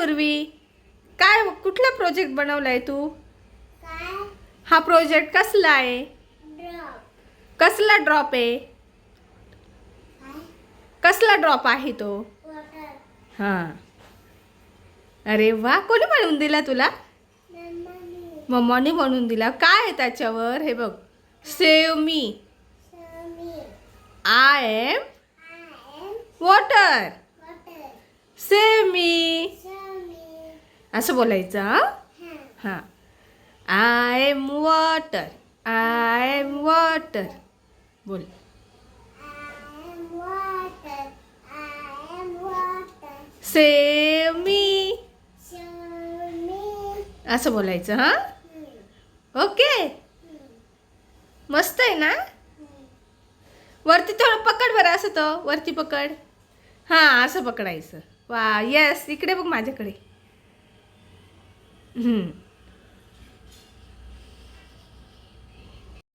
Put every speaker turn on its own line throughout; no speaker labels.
उर्वी? काय कुठला प्रोजेक्ट बनवलाय तू? हा प्रोजेक्ट कसला आहे? कसला ड्रॉप आहे? कसला ड्रॉप आहे तो? हां. अरे वा कोणी बनवून दिला तुला? मम्माने बनवून दिला. काय आहे त्याच्यावर? हे बघ. Save me I am water
समी.
असं बोलायचं हां?
हा.
I am water I am water बोल.
समी.
असं बोलायचं हां? ओके. मस्त आहे ना? वरती थोडं पकड बरं असं तो. वरती पकड. हां असं पकडायचं. वा येस इकडे बघ माझ्याकडे.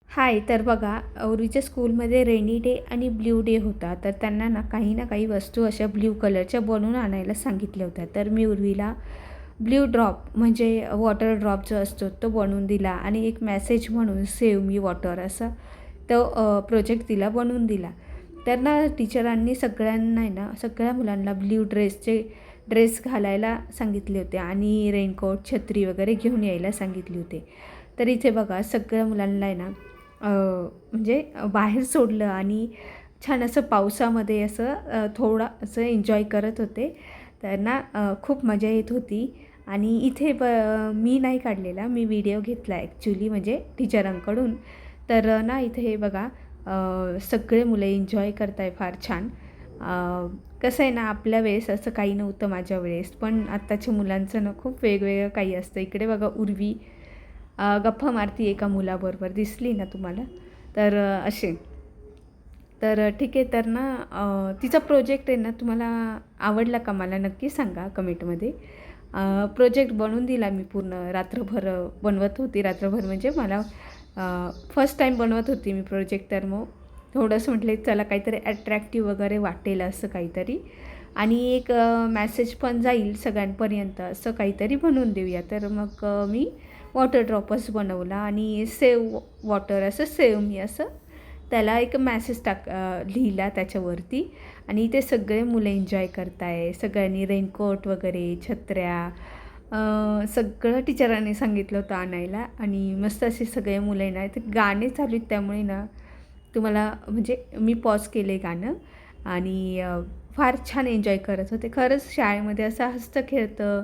हाय तर बघा औरीच्या स्कूलमध्ये रेनी डे आणि ब्ल्यू डे होता तर त्यांना ना काही ना काही वस्तू अशा ब्ल्यू कलरच्या बनवून आणायला सांगितल्या होत्या. तर मी उर्वीला ब्ल्यू ड्रॉप म्हणजे वॉटर ड्रॉप जो असतो तो बनवून दिला आणि एक मेसेज म्हणून सेव मी वॉटर असा तो प्रोजेक्ट तिला बनवून दिला. तर ना टीचरांनी सगळ्यांना आहे ना सगळ्या मुलांना ब्ल्यू ड्रेसचे ड्रेस घालायला सांगितले होते आणि रेनकोट छत्री वगैरे घेऊन यायला सांगितले होते. तर इथे बघा सगळ्या मुलांना आहे ना म्हणजे बाहेर सोडलं आणि छान असं पावसामध्ये असं थोडा असं एन्जॉय करत होते. त्यांना खूप मजा येत होती. आणि इथे ब मी नाही काढलेला मी व्हिडिओ घेतला ॲक्च्युली म्हणजे टीचरांकडून. तर ना इथे हे बघा सगळे मुलं एन्जॉय करताय फार छान. कसं आहे ना आपल्या वेळेस असं काही नव्हतं माझ्या वेळेस पण आत्ताच्या मुलांचं ना खूप वेगवेगळं काही असतं. इकडे बघा उर्वी गप्पा मारती एका मुलाबरोबर दिसली ना तुम्हाला? तर असे. तर ठीक आहे तर ना तिचा प्रोजेक्ट आहे ना तुम्हाला आवडला का मला नक्की सांगा कमेंटमध्ये. प्रोजेक्ट बनवून दिला मी पूर्ण. रात्रभर बनवत होती. रात्रभर म्हणजे मला फर्स्ट टाईम बनवत होती मी प्रोजेक्ट तर मग थोडंसं म्हटलं चला काहीतरी अट्रॅक्टिव्ह वगैरे वाटेल असं काहीतरी. आणि एक मॅसेज पण जाईल सगळ्यांपर्यंत असं काहीतरी बनवून देऊया. तर मग मी वॉटर ड्रॉपच बनवला आणि सेव वॉटर असं सेव मी असं. त्याला एक मॅसेज टाक लिहिला त्याच्यावरती. आणि ते सगळे मुलं एन्जॉय करताय. सगळ्यांनी रेनकोट वगैरे छत्र्या सगळं टीचरांनी सांगितलं होतं आणायला आणि मस्त असे सगळे मुलं येणार ना ते गाणे चालू आहेत त्यामुळे ना तुम्हाला म्हणजे मी पॉज केले गाणं आणि फार छान एन्जॉय करत होते. खरंच शाळेमध्ये असं हसतं खेळतं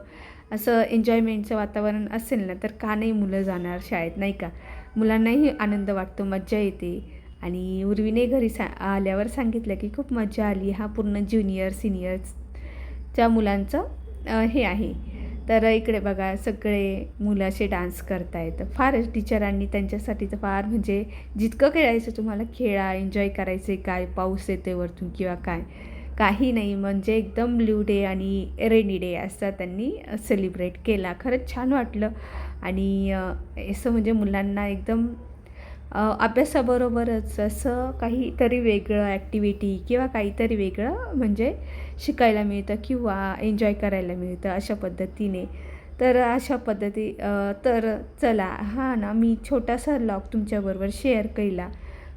असं एन्जॉयमेंटचं वातावरण असेल ना तर का नाही मुलं जाणार शाळेत नाही का? मुलांनाही आनंद वाटतो मज्जा येते. आणि उर्वीने घरी सा आल्यावर सांगितलं की खूप मजा आली. हा पूर्ण ज्युनियर सिनियर्सच्या मुलांचं हे आहे. तर इकडे बघा सगळे मुलं असे डान्स करतायत. फारच टीचरांनी त्यांच्यासाठी तर फार म्हणजे जितकं खेळायचं तुम्हाला खेळा एन्जॉय करायचे काय पाऊस येते वरतून किंवा काय. काही नाही म्हणजे एकदम ब्ल्यू डे आणि रेनी डे असा त्यांनी सेलिब्रेट केला. खरंच छान वाटलं. आणि असं म्हणजे मुलांना एकदम अभ्यासाबरोबरच असं काहीतरी वेगळं ॲक्टिव्हिटी किंवा काहीतरी वेगळं म्हणजे शिकायला मिळतं किंवा एन्जॉय करायला मिळतं अशा पद्धतीने. तर अशा पद्धती तर चला हा ना मी छोटासा लॉग तुमच्याबरोबर शेअर केला.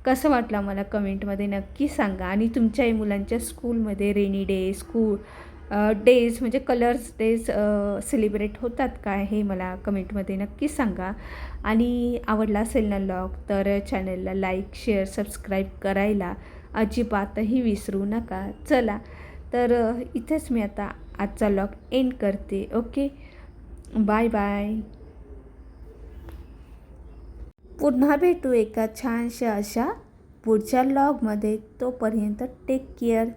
कसं वाटला मला कमेंटमध्ये नक्की सांगा. आणि तुमच्याही मुलांच्या स्कूलमध्ये रेनी डे स्कूल डेज म्हणजे कलर्स डेज सेलिब्रेट होतात का हे मला कमेंटमध्ये नक्की सांगा. आणि आवडला असेल ना लॉग तर चॅनलला लाईक शेअर सबस्क्राईब करायला अजिबातही विसरू नका. चला तर इथेच मी आता आजचा लॉग एंड करते. ओके? बाय बाय पुन्हा भेटू एका छानशा अशा पुढच्या लॉगमध्ये तोपर्यंत टेक केअर